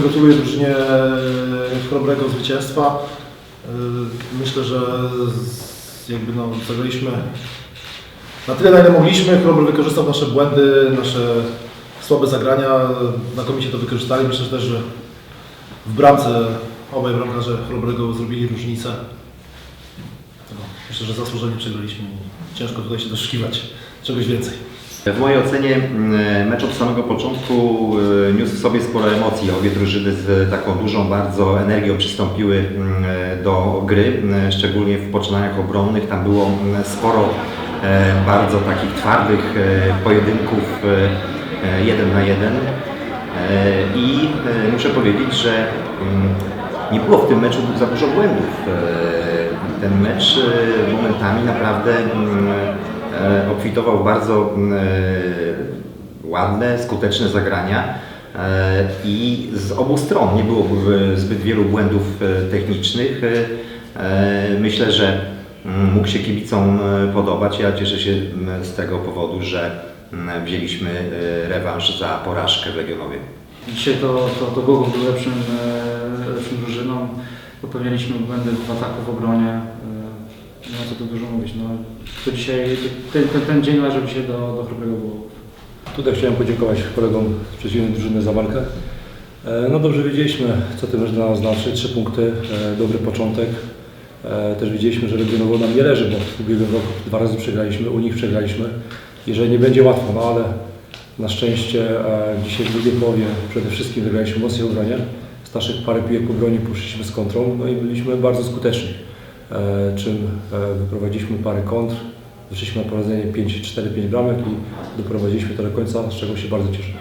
Gratuluję drużynie chrobrego zwycięstwa. Yy, Myślę, że jakby no, zagraliśmy na tyle, na ile mogliśmy. Chrobry wykorzystał nasze błędy, nasze słabe zagrania. Znakomicie to wykorzystali. Myślę że też, że w bramce obaj bramkarze Chrobrego zrobili różnicę. Myślę, że zasłużenie przegraliśmy i ciężko tutaj się doszukiwać czegoś więcej. W mojej ocenie mm, mecz od samego początku y, niósł w sobie sporo emocji. Obie drużyny z taką dużą bardzo energią przystąpiły mm, do gry, mm, szczególnie w poczynaniach obronnych. Tam było sporo e, bardzo takich twardych e, pojedynków e, e, jeden na jeden. E, I e, muszę powiedzieć, że nie było w tym meczu za dużo błędów. Ten mecz e, momentami naprawdę mm, e, obfitował bardzo mm, e, ładne, skuteczne zagrania i z obu stron nie było zbyt wielu błędów technicznych. Myślę, że mm, mógł się kibicom podobać. Ja cieszę się z tego powodu, że wzięliśmy rewanż za porażkę w Legionowie. Dzisiaj to, to, to Gogol był lepszym, lepszą drużyną. Popełnialiśmy błędy w ataku, w obronie. Nie ma co tu dużo mówić. No, to dzisiaj, ten, ten, ten dzień należał się do, do Chrobrego było. Tutaj chciałem podziękować kolegom z przeciwnej drużyny za walkę. E, No dobrze wiedzieliśmy, co ten mecz dla nas znaczy. Trzy punkty, e, dobry początek. E, Też widzieliśmy, że Legionowo nam nie leży, bo w ubiegłym roku dwa razy przegraliśmy, u nich przegraliśmy. I że nie będzie łatwo, no ale na szczęście dzisiaj w drugiej połowie przede wszystkim wygraliśmy mocniej obronie. Z naszych parę piłek po broni poszliśmy z kontrą, no i byliśmy bardzo skuteczni. E, Czym e, wyprowadziliśmy parę kontr, wyszliśmy na prowadzenie 5-4-5 bramek i doprowadziliśmy to do końca, z czego się bardzo cieszę.